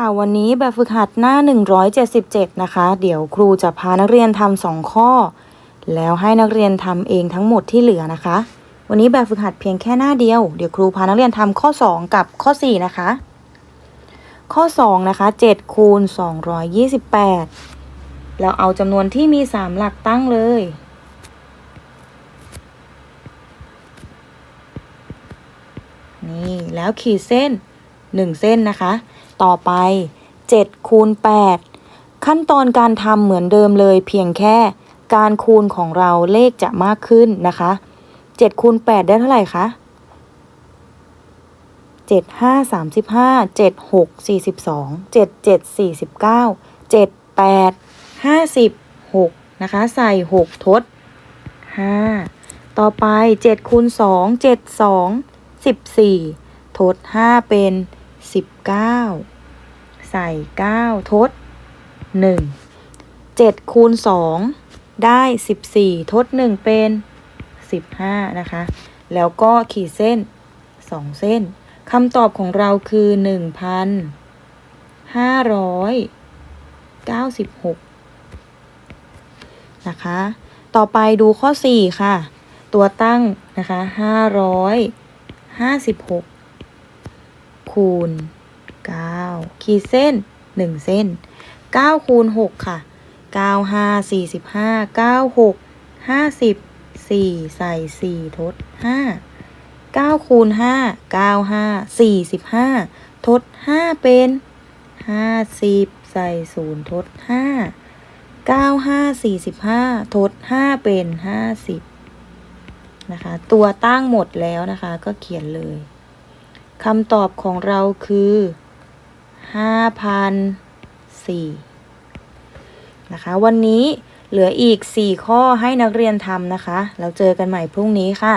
ค่ะวันนี้แบบฝึกหัดหน้า 177 นะคะ เดี๋ยวครูจะพานักเรียนทำสองข้อ แล้วให้นักเรียนทำเองทั้งหมดที่เหลือนะคะ วันนี้แบบฝึกหัดเพียงแค่หน้าเดียว เดี๋ยวครูพานักเรียนทำข้อ 2 กับข้อ 4 นะคะ ข้อ 2 นะคะ7คูณ228 เราเอาจำนวนที่มี 3 หลักตั้งเลย นี่แล้วขีดเส้น 1 เส้นนะคะ ต่อไป7คูณ8ขั้นตอนการทำเหมือนเดิมเลยเพียงแค่การคูณของเราเลขจะมากขึ้นนะคะ7คูณ8ได้เท่าไหร่คะ7 5 35 7 6 42 7 7 49 7 8 50 6นะคะ ใส่ 6 ทด 5 ต่อไป7คูณ2 7 2 14 ทด 5 เป็น 19ใส่9ทด1 7คูณ2ได้14ทด1เป็น15นะคะ แล้วก็ขีดเส้น2เส้นคำตอบของเราคือ1,596นะคะ ต่อไปดูข้อ4ค่ะ ตัวตั้งนะคะ556 คูณ9ขีดเส้น1เส้น9คูณ6ค่ะ9 5 45 9 6 50 4ใส่4ทด5 9คูณ5 9 5 45ทด5เป็น50ใส่0ทด5 9 5 45ทด5เป็น50นะคะ ตัวตั้งหมดแล้วนะคะ ก็เขียนเลย คำตอบของเราคือห้าพันสี่นะคะ วันนี้เหลืออีกสี่ข้อให้นักเรียนทำนะคะ แล้วเจอกันใหม่พรุ่งนี้ค่ะ